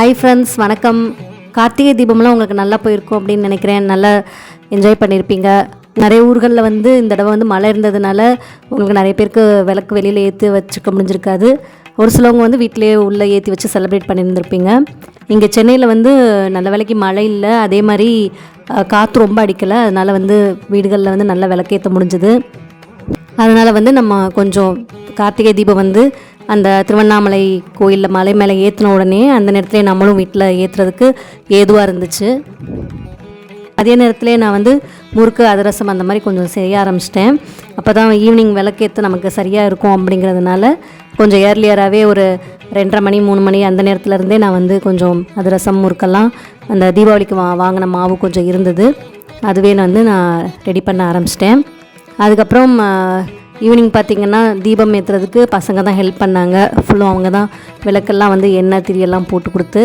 Hi friends வணக்கம். கார்த்திகை தீபம்லாம் உங்களுக்கு நல்லா போயிருக்கும் அப்படின்னு நினைக்கிறேன். நல்லா என்ஜாய் பண்ணியிருப்பீங்க நிறைய ஊர்களில் வந்து இந்த தடவை வந்து மழை இருந்ததுனால உங்களுக்கு நிறைய பேருக்கு விளக்கு வெளியில் ஏற்றி வச்சுக்க முடிஞ்சிருக்காது. ஒரு சிலவங்க வந்து வீட்டிலேயே உள்ளே ஏற்றி வச்சு செலிப்ரேட் பண்ணியிருந்திருப்பீங்க. இங்கே சென்னையில் வந்து நல்ல வேலைக்கு மழை இல்லை. அதே மாதிரி காற்று ரொம்ப அடிக்கலை. அதனால் வந்து வீடுகளில் வந்து நல்ல விளக்கேற்ற முடிஞ்சுது. அதனால் வந்து நம்ம கொஞ்சம் கார்த்திகை தீபம் வந்து அந்த திருவண்ணாமலை கோயிலில் மலை மேலே ஏற்றின உடனே அந்த நேரத்தில் நம்மளும் வீட்டில் ஏற்றுறதுக்கு ஏதுவாக இருந்துச்சு. அதே நேரத்திலே நான் வந்து முறுக்கு அதிரசம் அந்த மாதிரி கொஞ்சம் செய்ய ஆரம்பிச்சிட்டேன். அப்போ தான் ஈவினிங் விளக்கேற்ற நமக்கு சரியாக இருக்கும் அப்படிங்கிறதுனால கொஞ்சம் ஏர்லியராகவே ஒரு ரெண்டரை மணி மூணு மணி அந்த நேரத்துலேருந்தே நான் வந்து கொஞ்சம் அதிரசம் முறுக்கெல்லாம் அந்த தீபாவளிக்கு வா வாங்கின மாவு கொஞ்சம் இருந்தது. அதுவே நான் வந்து நான் ரெடி பண்ண ஆரம்பிச்சிட்டேன். அதுக்கப்புறம் ஈவினிங் பார்த்திங்கன்னா தீபம் ஏற்றுறதுக்கு பசங்க தான் ஹெல்ப் பண்ணாங்க. ஃபுல்லும் அவங்க தான் விளக்கெல்லாம் வந்து எண்ணெய் திரியெல்லாம் போட்டு கொடுத்து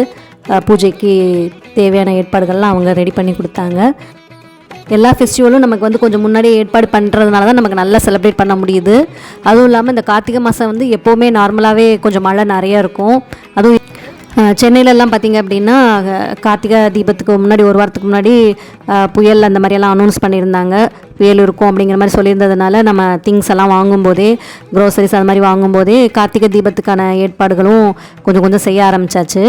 பூஜைக்கு தேவையான ஏற்பாடுகள்லாம் அவங்க ரெடி பண்ணி கொடுத்தாங்க. எல்லா ஃபெஸ்டிவலும் நமக்கு வந்து கொஞ்சம் முன்னாடியே ஏற்பாடு பண்ணுறதுனால தான் நமக்கு நல்லா செலிப்ரேட் பண்ண முடியுது. அதுவும் இல்லாமல் இந்த கார்த்திகை மாதம் வந்து எப்போவுமே நார்மலாகவே கொஞ்சம் மழை நிறையா இருக்கும். அதுவும் சென்னையிலலாம் பார்த்தீங்க அப்படின்னா கார்த்திகை தீபத்துக்கு முன்னாடி ஒரு வாரத்துக்கு முன்னாடி புயல் அந்த மாதிரியெல்லாம் அனௌன்ஸ் பண்ணியிருந்தாங்க. புயல் இருக்கும் அப்படிங்கிற மாதிரி சொல்லியிருந்ததுனால நம்ம திங்ஸ் எல்லாம் வாங்கும்போதே க்ரோசரிஸ் அது மாதிரி வாங்கும்போதே கார்த்திகை தீபத்துக்கான ஏற்பாடுகளும் கொஞ்சம் கொஞ்சம் செய்ய ஆரம்பிச்சாச்சு.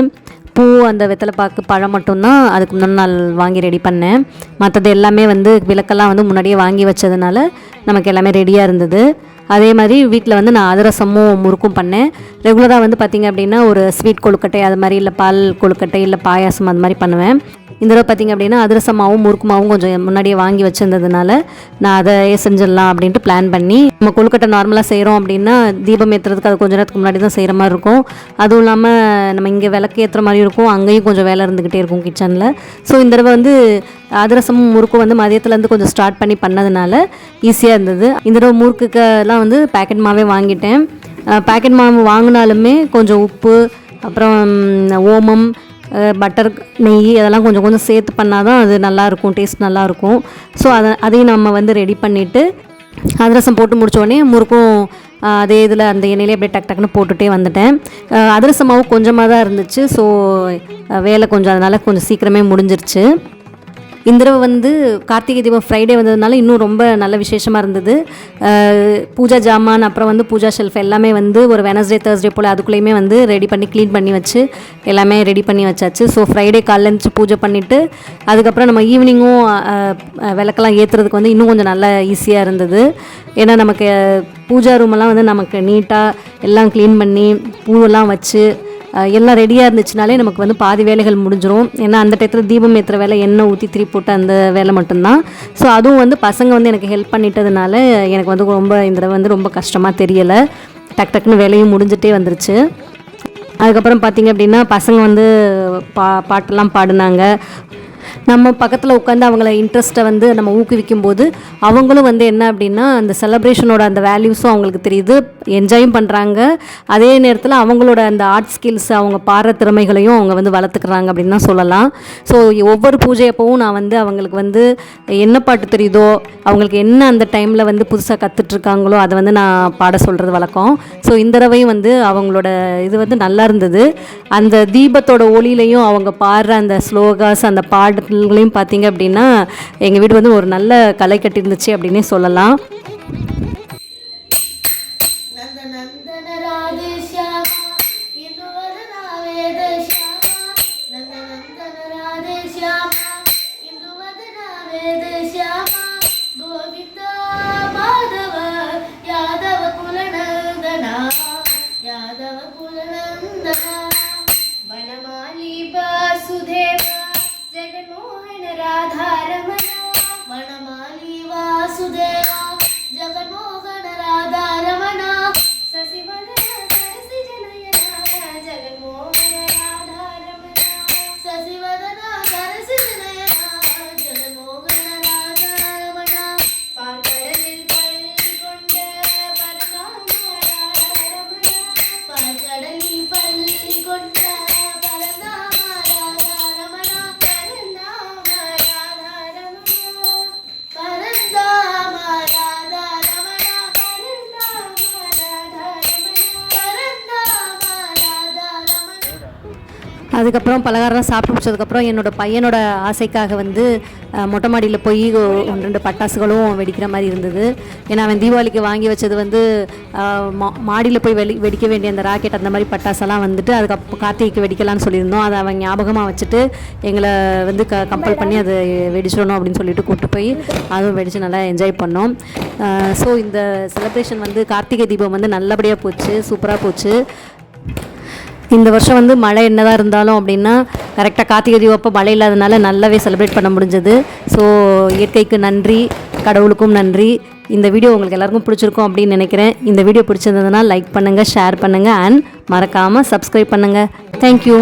பூ அந்த வெத்தலைப்பாக்கு பழம் மட்டும்தான் அதுக்கு முன்னாடி நாள் வாங்கி ரெடி பண்ணேன். மற்றது எல்லாமே வந்து விளக்கெல்லாம் வந்து முன்னாடியே வாங்கி வச்சதுனால நமக்கு எல்லாமே ரெடியாக இருந்தது. அதே மாதிரி வீட்டில் வந்து நான் அதிரசமும் முறுக்கும் பண்ணேன். ரெகுலராக வந்து பார்த்திங்க அப்படின்னா ஒரு ஸ்வீட் கொழுக்கட்டை அது மாதிரி இல்லை பால் கொழுக்கட்டை இல்லை பாயாசம் அது மாதிரி பண்ணுவேன். இந்த தடவை பார்த்திங்க அப்படின்னா அதிரசமாவும் முறுக்குமாவும் கொஞ்சம் முன்னாடியே வாங்கி வச்சுருந்ததுனால நான் அதை செஞ்சிடலாம் அப்படின்ட்டு பிளான் பண்ணி நம்ம கொழுக்கட்டை நார்மலாக செய்கிறோம் அப்படின்னா தீபம் ஏற்றுறதுக்கு அது கொஞ்ச நேரத்துக்கு முன்னாடி தான் செய்கிற மாதிரி இருக்கும். அதுவும் இல்லாமல் நம்ம இங்கே விளக்கு ஏற்றுற மாதிரி இருக்கும் அங்கேயும் கொஞ்சம் வேலை இருந்துக்கிட்டே இருக்கும் கிச்சனில் ஸோ இந்த தடவை வந்து அதிரசமும் முறுக்கும் வந்து மதியத்துலேருந்து கொஞ்சம் ஸ்டார்ட் பண்ணி பண்ணதுனால ஈஸியாக இருந்தது. இந்த தடவை முறுக்குக்கெல்லாம் வந்து பேக்கெட் மாவே வாங்கிட்டேன். பேக்கெட் மாவு வாங்கினாலுமே கொஞ்சம் உப்பு அப்புறம் ஓமம் பட்டர் நெய் அதெல்லாம் கொஞ்சம் கொஞ்சம் சேர்த்து பண்ணால் தான் அது நல்லாயிருக்கும் டேஸ்ட் நல்லாயிருக்கும். ஸோ அதை அதையும் நம்ம வந்து ரெடி பண்ணிவிட்டு அதிரசம் போட்டு முடித்தோடனே முறுக்கும் அதே இதில் அந்த எண்ணெயிலே அப்படியே டக் டக்குன்னு போட்டுகிட்டே வந்துட்டேன். அதிரசமாவும் கொஞ்சமாக தான் இருந்துச்சு ஸோ வேலை கொஞ்சம் அதனால் கொஞ்சம் சீக்கிரமே முடிஞ்சிருச்சு. இந்த தடவை வந்து கார்த்திகை தீபம் ஃப்ரைடே வந்ததுனால இன்னும் ரொம்ப நல்ல விசேஷமாக இருந்தது. பூஜா ஜாமான் அப்புறம் வந்து பூஜா ஷெல்ஃப் எல்லாமே வந்து ஒரு வெனஸ்டே தேர்ஸ்டே போல் அதுக்குள்ளேயுமே வந்து ரெடி பண்ணி க்ளீன் பண்ணி வச்சு எல்லாமே ரெடி பண்ணி வச்சாச்சு. ஸோ ஃப்ரைடே காலைல இருந்துச்சு பூஜை பண்ணிவிட்டு அதுக்கப்புறம் நம்ம ஈவினிங்கும் விளக்கெல்லாம் ஏற்றுறதுக்கு வந்து இன்னும் கொஞ்சம் நல்லா ஈஸியாக இருந்தது. ஏன்னா நமக்கு பூஜா ரூமெல்லாம் வந்து நமக்கு நீட்டாக எல்லாம் க்ளீன் பண்ணி பூவெல்லாம் வச்சு எல்லாம் ரெடியாக இருந்துச்சுனாலே நமக்கு வந்து பாதி வேலைகள் முடிஞ்சிடும் ஏன்னா அந்த டயத்தில் தீபம் ஏற்றுற வேலை எண்ணெய் ஊற்றி திரி போட்டு அந்த வேலை மட்டும்தான். ஸோ அதுவும் வந்து பசங்க வந்து எனக்கு ஹெல்ப் பண்ணிட்டதுனால எனக்கு வந்து ரொம்ப இந்த தடவை வந்து ரொம்ப கஷ்டமாக தெரியலை. டக் டக்குன்னு வேலையும் முடிஞ்சிட்டே வந்துருச்சு. அதுக்கப்புறம் பார்த்தீங்க அப்படின்னா பசங்க வந்து பா பாட்டெல்லாம் பாடினாங்க. நம்ம பக்கத்தில் உட்காந்து அவங்கள இன்ட்ரெஸ்ட்டை வந்து நம்ம ஊக்குவிக்கும் போது அவங்களும் வந்து என்ன அப்படின்னா அந்த செலப்ரேஷனோட அந்த வேல்யூஸும் அவங்களுக்கு தெரியுது. என்ஜாயும் பண்ணுறாங்க அதே நேரத்தில் அவங்களோட அந்த ஆர்ட் ஸ்கில்ஸ் அவங்க பாடுற திறமைகளையும் அவங்க வந்து வளர்த்துக்கிறாங்க அப்படின்னு தான் சொல்லலாம். ஸோ ஒவ்வொரு பூஜை அப்பவும் நான் வந்து அவங்களுக்கு வந்து என்ன பாட்டு தெரியுதோ அவங்களுக்கு என்ன அந்த டைமில் வந்து புதுசாக கற்றுட்ருக்காங்களோ அதை வந்து நான் பாட சொல்கிறது வழக்கம். ஸோ இந்த தடவையும் வந்து அவங்களோட இது வந்து நல்லா இருந்தது. அந்த தீபத்தோட ஒளியிலையும் அவங்க பாடுற அந்த ஸ்லோகாஸ் அந்த பாடல்களையும் பார்த்தீங்க அப்படின்னா எங்கள் வீடு வந்து ஒரு நல்ல கலை கட்டியிருந்துச்சு அப்படின்னே சொல்லலாம். Vasudev. அதுக்கப்புறம் பலகாரம்லாம் சாப்பிட்டு முடிச்சதுக்கப்புறம் என்னோட பையனோட ஆசைக்காக வந்து மொட்டை மாடியில் போய் ஒன்று ரெண்டு பட்டாசுகளும் வெடிக்கிற மாதிரி இருந்தது. ஏன்னா அவன் தீபாவளிக்கு வாங்கி வச்சது வந்து மா மாடியில் போய் வெடி வெடிக்க வேண்டிய அந்த ராக்கெட் அந்த மாதிரி பட்டாசெல்லாம் வந்துட்டு அதுக்கப்புறம் கார்த்திகைக்கு வெடிக்கலாம்னு சொல்லியிருந்தோம். அதை அவன் ஞாபகமாக வச்சுட்டு எங்களை வந்து க கம்பல் பண்ணி அதை வெடிச்சிடணும் அப்படின்னு சொல்லிட்டு கூப்பிட்டு போய் அதுவும் வெடித்து நல்லா என்ஜாய் பண்ணோம். ஸோ இந்த செலிப்ரேஷன் வந்து கார்த்திகை தீபம் வந்து நல்லபடியாக போச்சு சூப்பராக போச்சு. இந்த வருஷம் வந்து மழை என்னதான் இருந்தாலும் அப்படின்னா கரெக்டாக கார்த்திகை தீபப்போ அப்போ மழை இல்லாதனால நல்லாவே செலிப்ரேட் பண்ண முடிஞ்சது. ஸோ இயற்கைக்கு நன்றி கடவுளுக்கும் நன்றி. இந்த வீடியோ உங்களுக்கு எல்லாருக்கும் பிடிச்சிருக்கும் அப்படின்னு நினைக்கிறேன். இந்த வீடியோ பிடிச்சிருந்ததுன்னா லைக் பண்ணுங்கள் ஷேர் பண்ணுங்கள் அண்ட் மறக்காமல் சப்ஸ்கிரைப் பண்ணுங்கள் தேங்க்யூ